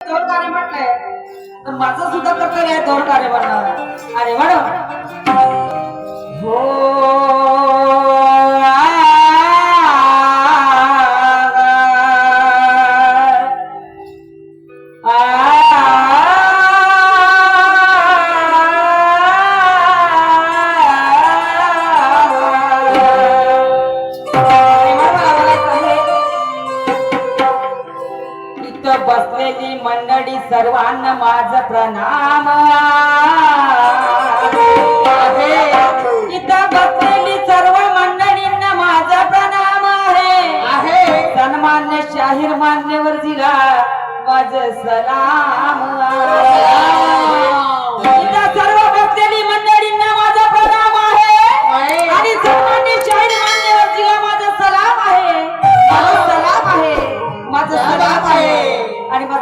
दोन गाणे म्हटलंय. तर माझं सुद्धा कर्तव्य आहे दोन कार्यभार अरे मॅडम. हो. बसलेली मंडळी सर्वांना माझ प्रणाम. इथं बसलेली सर्व मंडळींना माझा प्रणाम आहे आहे सन्मान्य शाहीर मान्यवर जिला माझ सलाम. इथं सर्व बसलेली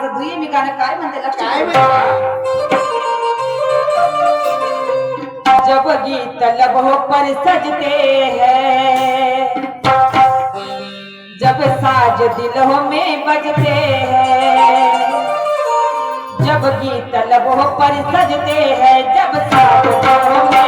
माझं दुई मी गाणं काय म्हणते लक्षात काय? जब गीत लबों पर सजते हैं जब साज दिलों में बजते हैं जब गीत लबों पर सजते हैं जब साज दिलों में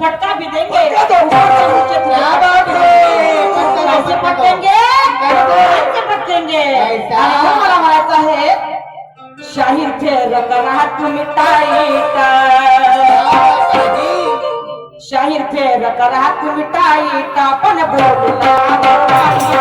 फटका भी देंगे। ऊपर से नीचे तुझे क्या फटका बात भी है? देंगे। कैसे पटकेंगे कैसे पटकेंगे ऐसा? आणि मग मला म्हणायचं आहे शाहीर फेर करा तुम्ही टाईट शाहीर फेर करा तुम्ही टाईट पण बोलला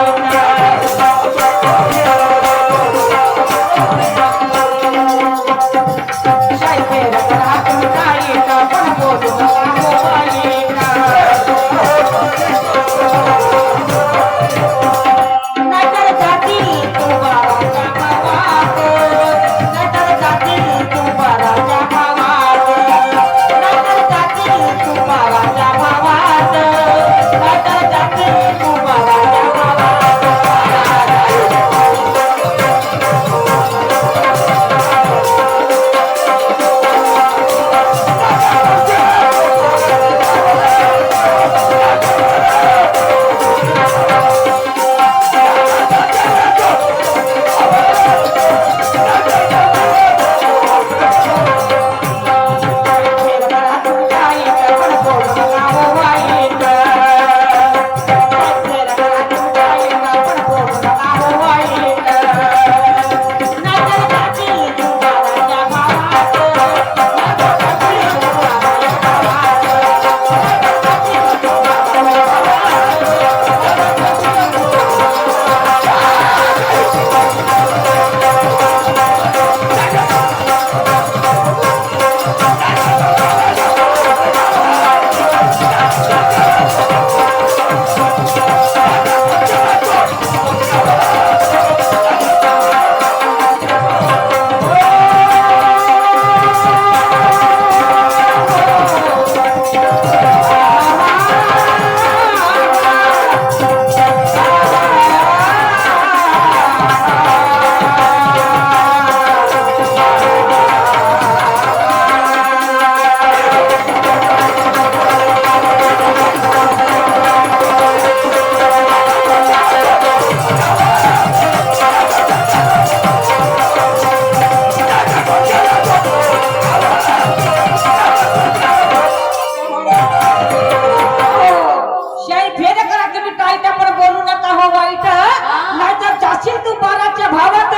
पडशील तू बाराच्या भावात.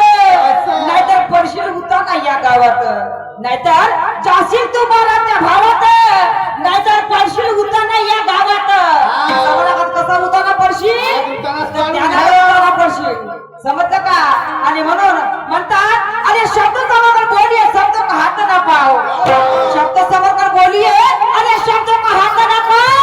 नाहीतर पडशील होता नाही या गावात? नाहीतर जाशील तू बाराच्या भावात. नाहीतर पडशील होता नाही या गावात? कसा होता. ना पडशील पडशील? समजलं का? आणि म्हणून म्हणतात अरे शब्द समोर बोलिये शब्द हात ना पाव? शब्द समोर बोलिये अरे शब्द हात ना पाव?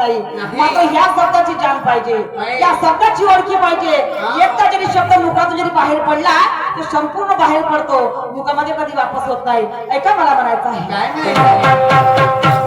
नाही. मात्र ह्या शब्दाची जाण पाहिजे. या शब्दाची ओळखी पाहिजे. एकदा जरी शब्द मुखातून जरी बाहेर पडला तो संपूर्ण बाहेर पडतो. मुखामध्ये कधी वापस होत नाही. ऐका मला म्हणायचं आहे.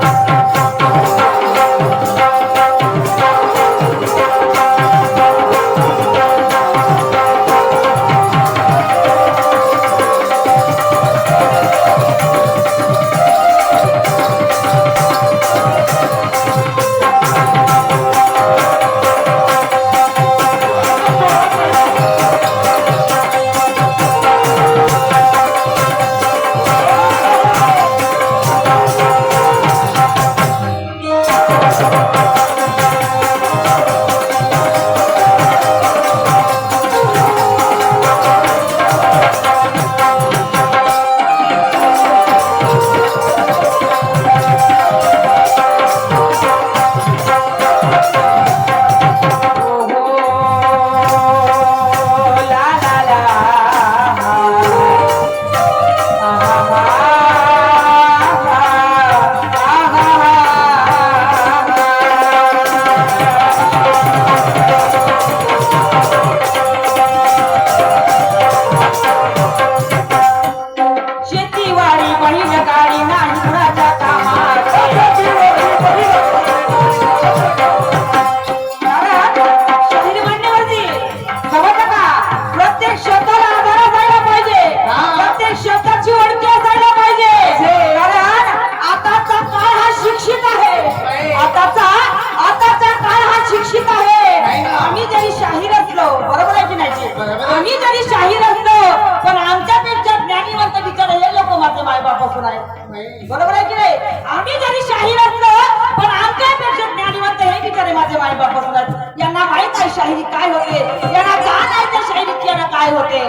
आहे. जरी शाहीर असलो पण आमच्यापेक्षा ज्ञानीवंत विचार हे लोक माझे मायबाप असून आहेत. बरोबर आहे की नाही? आम्ही जरी शाहीर असलो पण आमच्यापेक्षा ज्ञानीवंत हे बिचारे माझे माय बाप असतात यांना माहीत आहे शाहिरी काय होते? यांना जाण आहे त्या शाहिरीची यांना काय होते?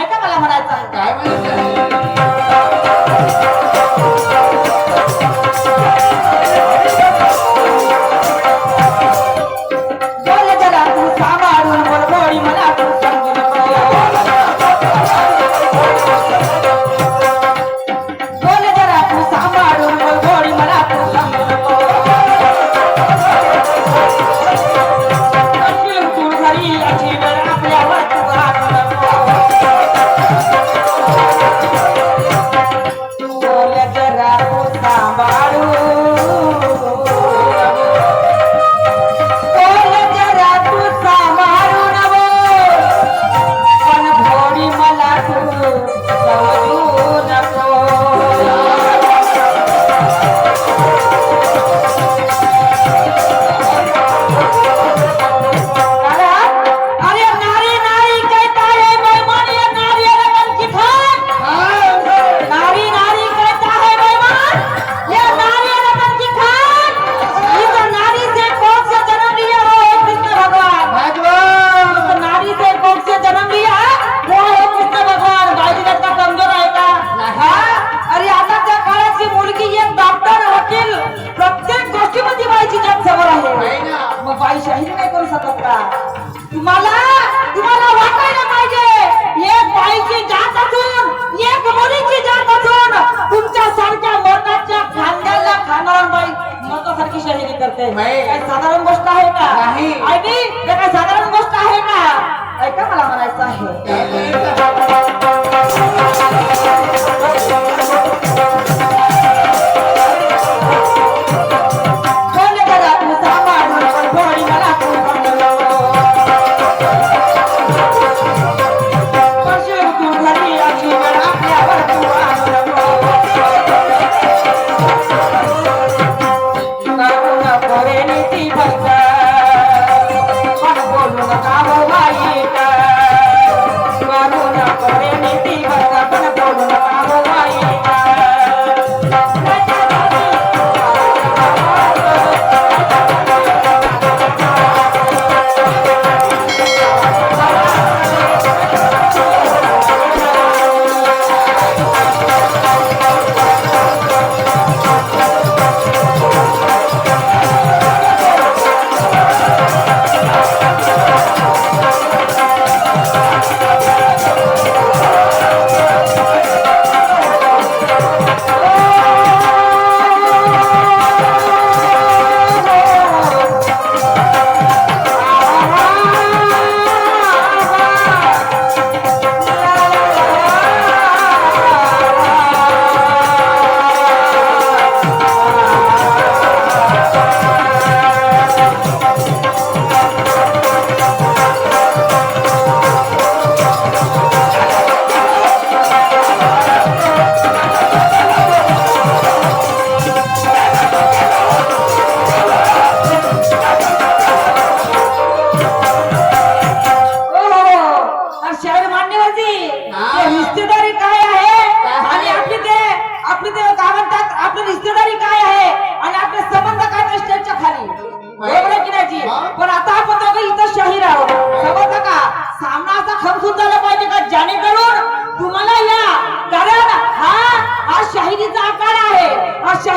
ऐका मला म्हणायचं आहे. काय माहिती करते. काय साधारण गोष्ट आहे का नाही. काय साधारण गोष्ट आहे का ऐका मला म्हणायचं आहे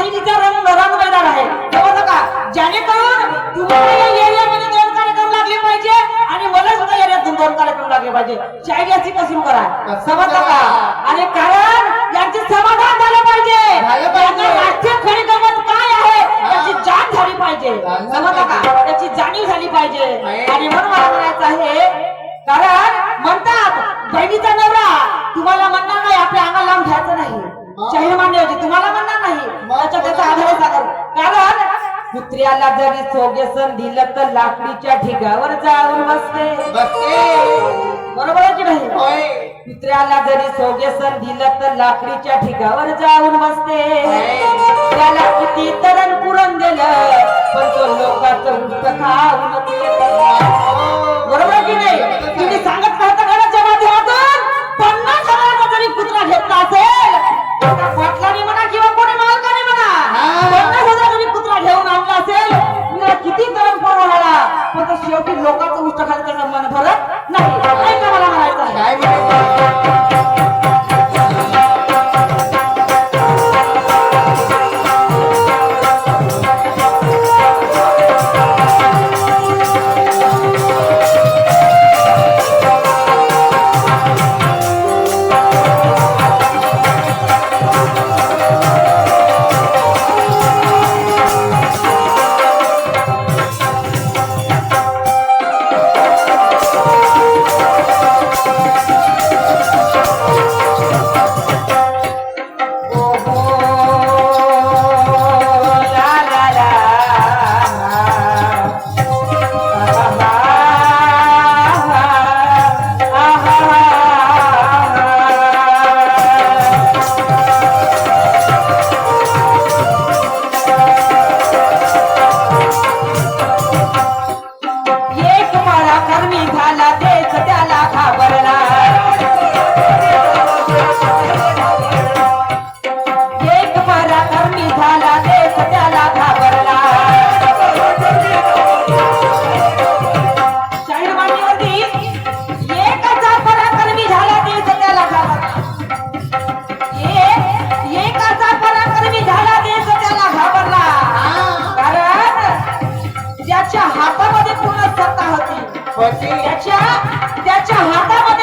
शाहिरीचा रंग आहे. जेणेकरून तुम्हाला या एरियामध्ये दोन कार्यक्रम लागले पाहिजे आणि मला सुद्धा एरियातून दोन कार्यक्रम लागले पाहिजे. अशी कसून करा. समजलं का? आणि कारण यांचे समाधान झालं पाहिजे. राष्ट्रीय खरी गंमत काय आहे त्याची जाण झाली पाहिजे. समजलं का. त्याची जाणीव झाली पाहिजे. आणि म्हणून मला म्हणायचं आहे कारण म्हणतात बहिणीचा नवरा तुम्हाला म्हणणार नाही आपल्या अंगाला लावून घ्यायचं नाही. शाहीर मान्य तुम्हाला त्याच्या त्याचा आधार सागर कारण कुत्र्याला जरी सोगेसन दिलं तर लाकडीच्या ढिगावर जाऊन बसते. बसते. बरोबर की नाही? कुत्र्याला जरी सोगेसन दिलं तर लाकडीच्या ठिकावर जाऊन बसते. त्याला किती तरण पुरण दिलं पण तो लोकांचं उष्ट खाऊन. बरोबर की नाही? तुम्ही सांगत राहता घराच्या माध्यमातून पन्नास हजाराचा जरी कुत्रा घेतला असेल त्याच्या त्याच्या हातामध्ये